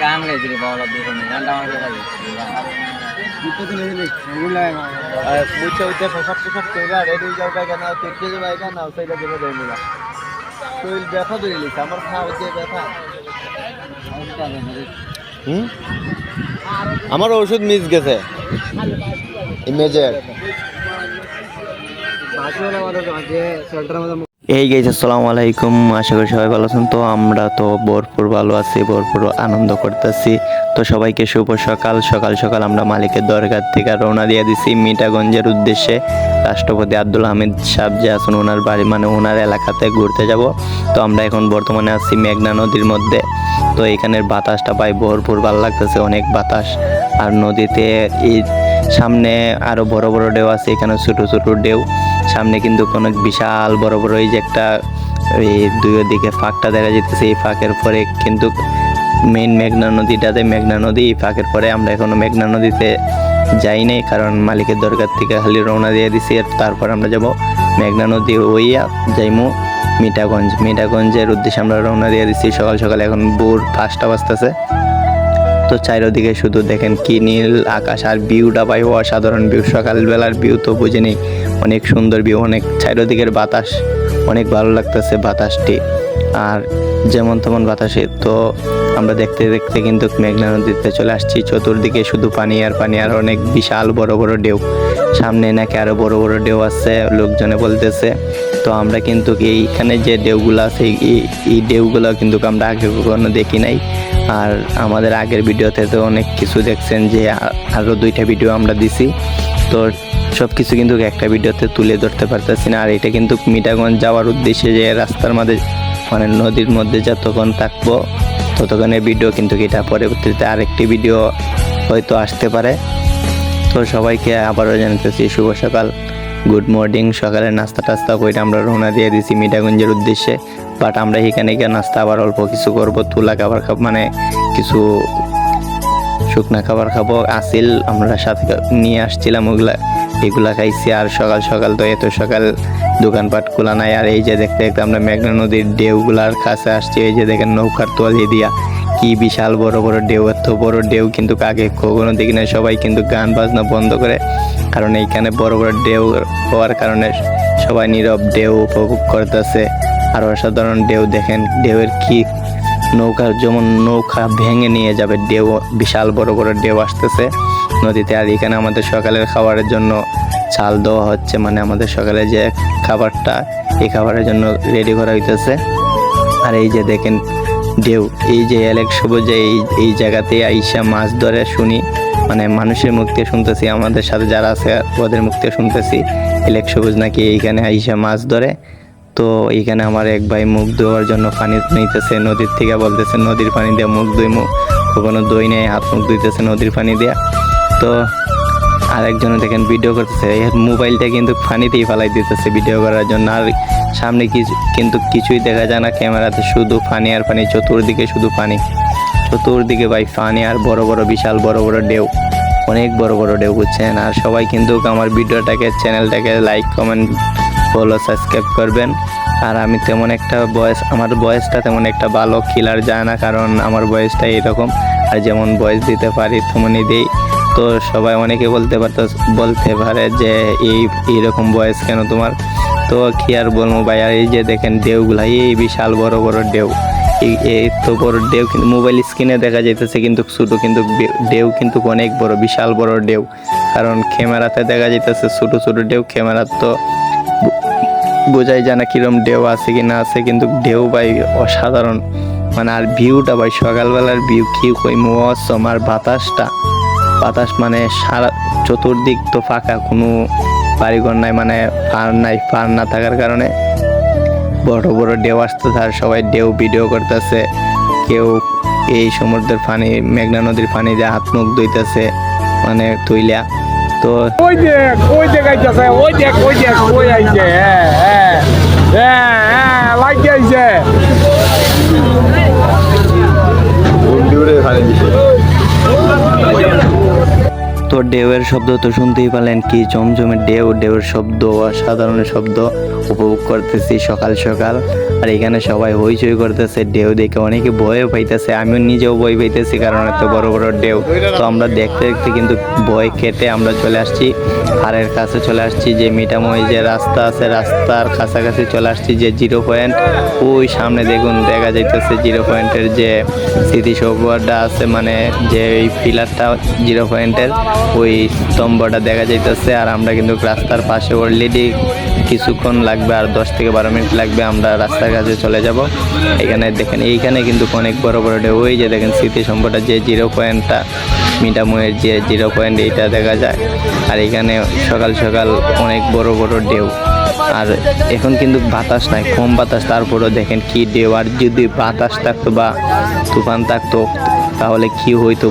গান বাবা গানটা আমার কাছে আর মুছে উঠে সব সব কইরা রেডি যাও ভাই কেন তুই যে ভাই কেন সেইটা দেবে দেই মিলা। তুই ব্যথা ধরে লিস আমার খা হচ্ছে ব্যথা। হুম? আমার ওষুধ মিস গেছে। ইমেজের এই গেছে আসসালামু আলাইকুম আশা করি সবাই ভালো আছেন। তো আমরা তো ভরপুর ভালো আছি, ভরপুর আনন্দ করতেছি। তো সবাইকে শুভ সকাল। সকাল সকাল আমরা মালিকের দরকার থেকে রওনা দিয়ে দিছি মিটাগঞ্জের উদ্দেশ্যে। রাষ্ট্রপতি আব্দুল হামিদ সাহেব যে আছেন, ওনার বাড়ি মানে ওনার এলাকাতে ঘুরতে যাব। তো আমরা এখন বর্তমানে আছি মেঘনা নদীর মধ্যে। তো এখানের বাতাসটা পাই ভরপুর ভালো লাগতেছে, অনেক বাতাস। আর নদীতে এই সামনে আরও বড় বড় ঢেউ আছে, এখানে ছোট ছোট ঢেউ। সামনে কিন্তু অনেক বিশাল বড় বড় এই যে একটা, এই দুই দিকে ফাঁকটা দেখা যেতেছে এই ফাঁকের পরে কিন্তু মেইন মেঘনা নদীটাতে, মেঘনা নদী, এই ফাঁকের পরে আমরা এখনও মেঘনা নদীতে যাই নাই, কারণ মালিকের দরকার থেকে খালি রওনা দিয়ে দিছি। আর তারপর আমরা যাব মেঘনা নদী ওইয়া যাইমু মিঠাগঞ্জ। মিঠাগঞ্জের উদ্দেশ্যে আমরা রওনা দিয়ে দিচ্ছি সকাল সকাল এখন ভোর পাঁচটা বাজতেছে। তো চারিদিকে শুধু দেখেন কি নীল আকাশ আর ভিউটা পাই অসাধারণ ভিউ সকালবেলার ভিউ তো বুঝে নেই অনেক সুন্দর ভিউ অনেক চারিদিকের বাতাস, অনেক ভালো লাগতেছে বাতাসটি। আর যেমন তেমন বাতাসে তো আমরা দেখতে দেখতে কিন্তু মেঘনা নদীতে চলে আসছি। চতুর্দিকে শুধু পানি আর পানি আর অনেক বিশাল বড় বড় ঢেউ। সামনে নাকি আরও বড় বড় ঢেউ আছে, লোকজনে বলতেছে। তো আমরা কিন্তু এইখানে যে ঢেউগুলো আছে এই ঢেউগুলো কিন্তু আমরা আগে কখনো দেখি নাই। আর আমাদের আগের ভিডিওতে তো অনেক কিছু দেখছেন যে আরও দুইটা ভিডিও আমরা দিছি। তো সব কিছু কিন্তু একটা ভিডিওতে তুলে ধরতে পারতেছি না। আর এটা কিন্তু মিটাগঞ্জ যাওয়ার উদ্দেশ্যে যে রাস্তার মাঝে মানে নদীর মধ্যে যতক্ষণ থাকব, ততক্ষণের ভিডিও কিন্তু এটা পরবর্তীতে আরেকটি ভিডিও হয়তো আসতে পারে। তো সবাইকে আবারও জানাতেছি শুভ সকাল। গুড মর্নিং সকালে নাস্তা টাস্তা করে আমরা রওনা দিয়ে দিছি মিটাগঞ্জের উদ্দেশ্যে। বাট আমরা এখানে গিয়ে নাস্তা আবার অল্প কিছু করব, তুলা খাবার খাব মানে কিছু শুকনা খাবার খাব, আসিল আমরা সাথে নিয়ে আসছিলাম ওগুলা, এগুলা খাইছি আর সকাল সকাল তো এত সকাল দোকানপাট খোলা নাই, আর এই যে দেখতে দেখতে আমরা মেঘনা নদীর ঢেউগুলার কাছে আসছি, এই যে দেখেন নৌকার তোয়ালি দিয়া কি বিশাল বড় বড় ঢেউ, এত বড় ঢেউ কিন্তু আগে কখনো দেখি না সবাই কিন্তু গান বাজনা বন্ধ করে, কারণ এইখানে বড় বড় ঢেউ হওয়ার কারণে সবাই নীরব ঢেউ উপভোগ করতেছে। আর অসাধারণ ঢেউ দেখেন, ঢেউয়ের কি নৌকা, যেমন নৌকা ভেঙে নিয়ে যাবে, ঢেউ, বিশাল বড় বড় ঢেউ আসতেছে নদীতে। আর এখানে আমাদের সকালের খাবারের জন্য চাল দেওয়া হচ্ছে মানে আমাদের সকালে যে খাবারটা, এই খাবারের জন্য রেডি করা হইতেছে। আর এই যে দেখেন ঢেউ, এই যে এলেক সবুজ, এই এই জায়গাতে আইসা মাছ ধরে শুনি মানে মানুষের মুখ শুনতেছি, আমাদের সাথে যারা আছে, ওদের মুখ থেকে শুনতেছি, এলেক সবুজ নাকি এইখানে আইসা মাছ ধরে। তো এইখানে আমার এক ভাই মুখ ধোয়ার জন্য পানি নিতেছে, নদীর থেকে বলতেছে, নদীর পানি দিয়ে মুখ ধুই মুখ কখনো দই নেই, হাত মুখ ধুইতেছে নদীর পানি দিয়ে। তো আরেকজনে দেখেন ভিডিও করতেছে এর মোবাইলটা কিন্তু পানিতেই ফালাই দিতেছে ভিডিও করার জন্য। আর সামনে কিছু, কিন্তু কিছুই দেখা যায় না ক্যামেরাতে, শুধু পানি আর পানি, চতুর্দিকে শুধু পানি। চতুর্দিকে ভাই পানি আর বড় বড় বিশাল বড় বড় ঢেউ, অনেক বড় বড় ঢেউ, বুঝছেন? আর সবাই কিন্তু আমার ভিডিওটাকে, চ্যানেলটাকে লাইক কমেন্ট ফলো সাবস্ক্রাইব করবেন। আর আমি তেমন একটা বয়স, আমার বয়সটা তেমন একটা ভালো কিলার যায় না, কারণ আমার বয়সটা এরকম। আর যেমন বয়স দিতে পারি তেমনই দিই। তো সবাই অনেকে বলতে পারতো, বলতে পারে যে এই, এইরকম বয়স কেন তোমার? তো কি আর বলব ভাই, আর এই যে দেখেন ঢেউগুলা, এই বিশাল বড় বড় ঢেউ। এই তো বড় ঢেউ কিন্তু মোবাইল স্ক্রিনে দেখা যাইতেছে কিন্তু ছোট কিন্তু ঢেউ কিন্তু অনেক বড়, বিশাল বড় ঢেউ। কারণ ক্যামেরাতে দেখা যাইতেছে ছোট ছোট ঢেউ ক্যামেরা তো বোঝাই যায় না কিরম ঢেউ আছে কি না আছে, কিন্তু ঢেউ ভাই অসাধারণ। মানে আর ভিউটা ভাই, সকালবেলার ভিউ কি কই মৌসম আর বাতাসটা। বাতাস মানে সারা চতুর্দিক তো ফাঁকা, কোনো বাড়িঘর নাই মানে ফার নাই ফার না থাকার কারণে। বড় বড় ঢেউ আসতেছে আর সবাই ঢেউ ভিডিও করতেছে। কেউ এই সমুদ্রের পানি, মেঘনা নদীর পানি দিয়ে হাত মুখ ধুইতেছে মানে তুইলা তো ওই দেখ ওই দেখ আইতাছে ওই দেখ ওই দেখ ওই আইছে হ্যাঁ হ্যাঁ হ্যাঁ হ্যাঁ লাগে আইছে। তো ঢেউয়ের শব্দ তো শুনতেই পেলেন কি জমজমের ঢেউ ঢেউয়ের শব্দ, অসাধারণ শব্দ উপভোগ করতেছি সকাল সকাল। আর এখানে সবাই হইচই করতেছে ঢেউ দেখে অনেকে ভয়ও পাইতেছে, আমিও নিজেও ভয় পাইতেছি কারণ এত বড় বড় ঢেউ তো আমরা দেখতে দেখতে কিন্তু ভয় কেটে আমরা চলে আসছি হারের কাছে চলে আসছি, যে মিটাময় যে রাস্তা আছে, রাস্তার কাছাকাছি চলে আসছি, যে জিরো পয়েন্ট। ওই সামনে দেখুন, দেখা যাইতেছে জিরো পয়েন্টের যে স্মৃতিসৌধটা আছে মানে যে এই পিলারটা জিরো পয়েন্টের ওই স্তম্ভটা দেখা যাইতেছে আর আমরা কিন্তু রাস্তার পাশে অলরেডি কিছুক্ষণ লাগবে আর দশ থেকে বারো মিনিট লাগবে আমরা রাস্তার কাছে চলে যাব। এখানে দেখেন, এইখানে কিন্তু অনেক বড় বড় ঢেউ। ওই যে দেখেন স্মৃতিসম্পটা যে জিরো পয়েন্টটা মিটাময়ের যে জিরো পয়েন্ট এইটা দেখা যায়। আর এখানে সকাল সকাল অনেক বড় বড় ঢেউ। আর এখন কিন্তু বাতাস নাই, কম বাতাস। তারপরেও দেখেন কি ঢেউ। আর যদি বাতাস থাকতো বা তুফান থাকতো তাহলে কি হইতো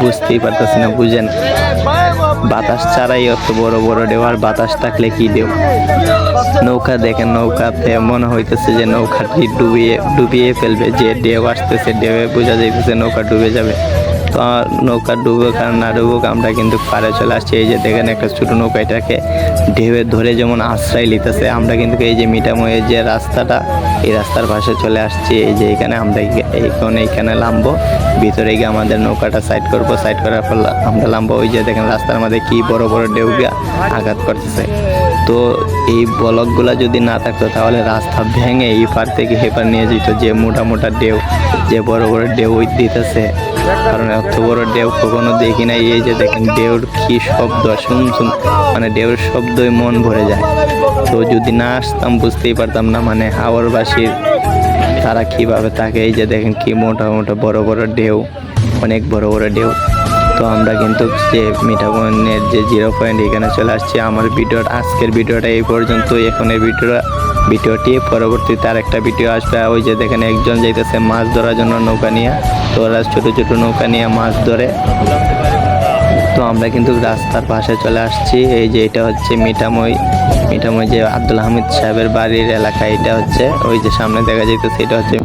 বুঝতেই পারতেছি না, বুঝেন। বাতাস ছাড়াই অত বড় বড় ঢেউ, আর বাতাস থাকলে কি ঢেউ? নৌকা দেখেন, নৌকাতে মনে হইতেছে যে নৌকাটি ডুবিয়ে ডুবিয়ে ফেলবে, যে ঢেউ আসতেছে, ঢেউয়ে বোঝা যাইতেছে নৌকা ডুবে যাবে। তো নৌকা ডুবুক আর না ডুবুক, আমরা কিন্তু পারে চলে আসছি। এই যে দেখেন একটা ছোটো নৌকা, এটাকে ঢেউয়ে ধরে যেমন আশ্রয় নিতেছে, আমরা কিন্তু এই যে মিটাময়ের যে রাস্তাটা এই রাস্তার পাশে চলে আসছি। এই যে এখানে আমরা এখন এইখানে নামবো। ভিতরে গিয়ে আমাদের নৌকাটা সাইড করব। সাইড করার পর আমরা নামবো। ওই যে দেখেন রাস্তার মধ্যে কি বড় বড় ঢেউ আঘাত করতেছে। তো এই ব্লকগুলো যদি না থাকতো তাহলে রাস্তা ভেঙে এই পার থেকে হেপার নিয়ে যেত যে মোটা মোটা ঢেউ, যে বড় বড় ঢেউ দিতেছে। কারণ এত বড় ঢেউ কখনো দেখি নাই, এই যে দেখেন ঢেউর কি শব্দ, শুন শুন মানে ঢেউর শব্দই মন ভরে যায়। তো যদি না আসতাম, বুঝতেই পারতাম না মানে হাওড়বাসীর তারা কীভাবে থাকে, এই যে দেখেন কি মোটা মোটা বড় বড় ঢেউ, অনেক বড় বড় ঢেউ। তো আমরা কিন্তু যে মিঠাবনের যে জিরো পয়েন্ট এখানে চলে আসছি। আমার ভিডিওর আজকের ভিডিওটা এই পর্যন্ত এখন এই ভিডিওটা ভিডিওটি, পরবর্তীতে আর একটা ভিডিও আসবে। ওই যে দেখেন একজন যাইতেছে মাছ ধরার জন্য নৌকা নিয়ে। তো ওরা ছোটো ছোটো নৌকা নিয়ে মাছ ধরে। তো আমরা কিন্তু রাস্তার পাশে চলে আসছি। এই যে এটা হচ্ছে মিঠামই মিঠামই যে আব্দুল হামিদ সাহেবের বাড়ির এলাকা, এটা হচ্ছে। ওই যে সামনে দেখা যাইতেছে, এটা হচ্ছে